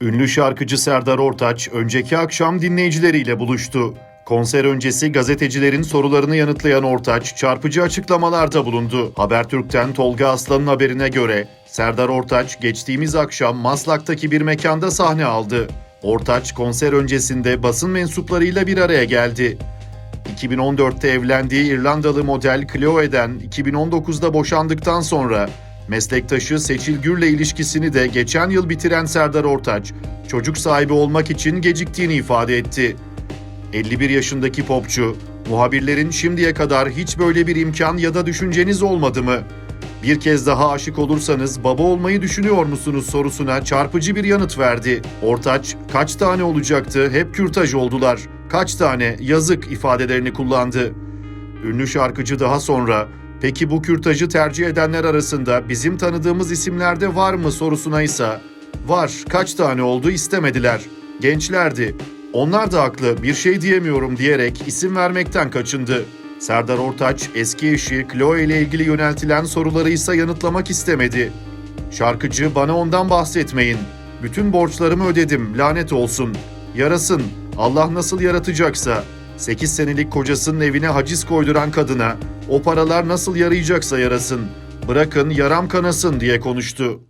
Ünlü şarkıcı Serdar Ortaç önceki akşam dinleyicileriyle buluştu. Konser öncesi gazetecilerin sorularını yanıtlayan Ortaç çarpıcı açıklamalarda bulundu. Habertürk'ten Tolga Aslan'ın haberine göre Serdar Ortaç geçtiğimiz akşam Maslak'taki bir mekanda sahne aldı. Ortaç konser öncesinde basın mensuplarıyla bir araya geldi. 2014'te evlendiği İrlandalı model Chloe'den 2019'da boşandıktan sonra meslektaşı Seçil Gür'le ilişkisini de geçen yıl bitiren Serdar Ortaç, çocuk sahibi olmak için geciktiğini ifade etti. 51 yaşındaki popçu, muhabirlerin şimdiye kadar hiç böyle bir imkan ya da düşünceniz olmadı mı? Bir kez daha aşık olursanız baba olmayı düşünüyor musunuz sorusuna çarpıcı bir yanıt verdi. Ortaç, kaç tane olacaktı hep kürtaj oldular. Kaç tane yazık ifadelerini kullandı. Ünlü şarkıcı daha sonra peki bu kürtajı tercih edenler arasında bizim tanıdığımız isimlerde var mı sorusuna ise var kaç tane oldu istemediler. Gençlerdi. Onlar da haklı bir şey diyemiyorum diyerek isim vermekten kaçındı. Serdar Ortaç eski eşi Chloe ile ilgili yöneltilen soruları ise yanıtlamak istemedi. Şarkıcı bana ondan bahsetmeyin. Bütün borçlarımı ödedim lanet olsun. Yarasın Allah nasıl yaratacaksa. 8 senelik kocasının evine haciz koyduran kadına o paralar nasıl yarayacaksa yarasın. Bırakın yaram kanasın diye konuştu.